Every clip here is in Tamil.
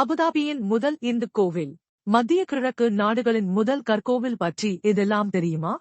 அபுதாபியின் முதல் இந்து கோவில். மத்திய கிழக்கு நாடுகளின் முதல் கற்கோவில் பற்றி இதெல்லாம் தெரியுமா?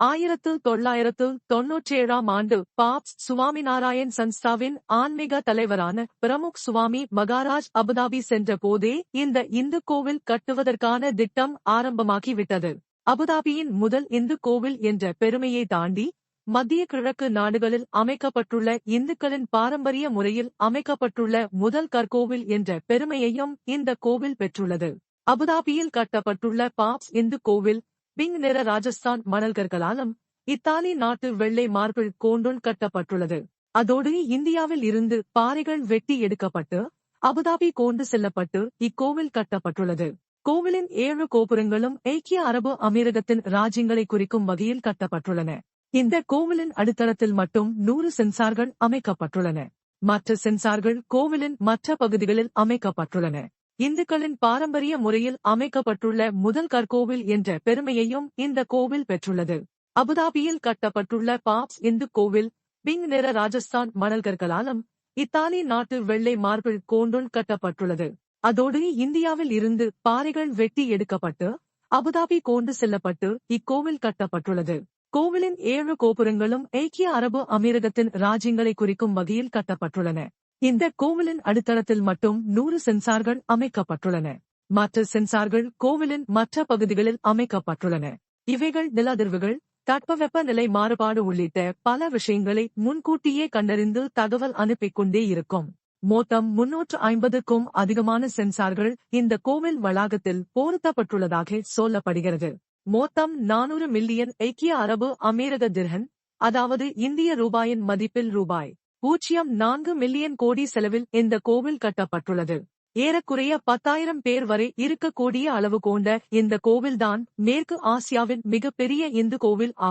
ஆயிரத்து தொள்ளாயிரத்து தொன்னூற்றேழாம் ஆண்டு பாப்ஸ் சுவாமிநாராயண் சன்ஸ்தாவின் ஆன்மீக தலைவரான பிரமுக் சுவாமி மகாராஜ் அபுதாபி சென்ற போதே இந்த இந்து கோவில் கட்டுவதற்கான திட்டம் ஆரம்பமாகிவிட்டது. அபுதாபியின் முதல் இந்து கோவில் என்ற பெருமையை தாண்டி மத்திய கிழக்கு நாடுகளில் அமைக்கப்பட்டுள்ள இந்துக்களின் பாரம்பரிய முறையில் அமைக்கப்பட்டுள்ள முதல் கற்கோவில் என்ற பெருமையையும் இந்த கோவில் பெற்றுள்ளது. அபுதாபியில் கட்டப்பட்டுள்ள பாப்ஸ் இந்து கோவில் பிங் நிற ராஜஸ்தான் மணல்கர்களாலும் இத்தாலி நாட்டு வெள்ளை மார்பிள் கோண்டுள் கட்டப்பட்டுள்ளது. அதோடு இந்தியாவில் இருந்து பாறைகள் வெட்டி எடுக்கப்பட்டு அபுதாபி கொண்டு செல்லப்பட்டு இக்கோவில் கட்டப்பட்டுள்ளது. கோவிலின் ஏழு கோபுரங்களும் ஐக்கிய அரபு அமீரகத்தின் ராஜ்யங்களை குறிக்கும் வகையில் கட்டப்பட்டுள்ளன. இந்த கோவிலின் அடித்தளத்தில் மட்டும் நூறு சென்சார்கள் அமைக்கப்பட்டுள்ளன. மற்ற சென்சார்கள் கோவிலின் மற்ற பகுதிகளில் அமைக்கப்பட்டுள்ளன. இந்துக்களின் பாரம்பரிய முறையில் அமைக்கப்பட்டுள்ள முதல் கற்கோவில் என்ற பெருமையையும் இந்த கோவில் பெற்றுள்ளது. அபுதாபியில் கட்டப்பட்டுள்ள பாப்ஸ் இந்து கோவில் பிங் நிற ராஜஸ்தான் மணல்கர்களாலும் இத்தாலி நாட்டு வெள்ளை மார்பிள் கோண்டுள் கட்டப்பட்டுள்ளது. அதோடு இந்தியாவில் இருந்து பாறைகள் வெட்டி எடுக்கப்பட்டு அபுதாபி கொண்டு செல்லப்பட்டு இக்கோவில் கட்டப்பட்டுள்ளது. கோவிலின் ஏழு கோபுரங்களும் ஐக்கிய அரபு அமீரகத்தின் ராஜ்யங்களை குறிக்கும் வகையில் கட்டப்பட்டுள்ளன. இந்த கோவிலின் அடித்தளத்தில் மட்டும் நூறு சென்சார்கள் அமைக்கப்பட்டுள்ளன. மற்ற சென்சார்கள் கோவிலின் மற்ற பகுதிகளில் அமைக்கப்பட்டுள்ளன. இவைகள் நிலதிர்வுகள் தட்பவெப்ப நிலை மாறுபாடு உள்ளிட்ட பல விஷயங்களை முன்கூட்டியே கண்டறிந்து தகவல் அனுப்பிக் கொண்டே இருக்கும். மொத்தம் முன்னூற்று ஐம்பதுக்கும் அதிகமான சென்சார்கள் இந்த கோவில் வளாகத்தில் பொருத்தப்பட்டுள்ளதாக சொல்லப்படுகிறது. மொத்தம் நானூறு மில்லியன் ஐக்கிய அரபு அமீரக திர்ஹன் அதாவது இந்திய ரூபாயின் மதிப்பில் ரூபாய் பூஜ்ஜியம் நான்கு மில்லியன் கோடி செலவில் இந்த கோவில் கட்டப்பட்டுள்ளது. ஏறக்குறைய பத்தாயிரம் பேர் வரை இருக்கக்கூடிய அளவு கொண்ட இந்த கோவில்தான் மேற்கு ஆசியாவின் மிகப்பெரிய இந்து கோவில் ஆகும்.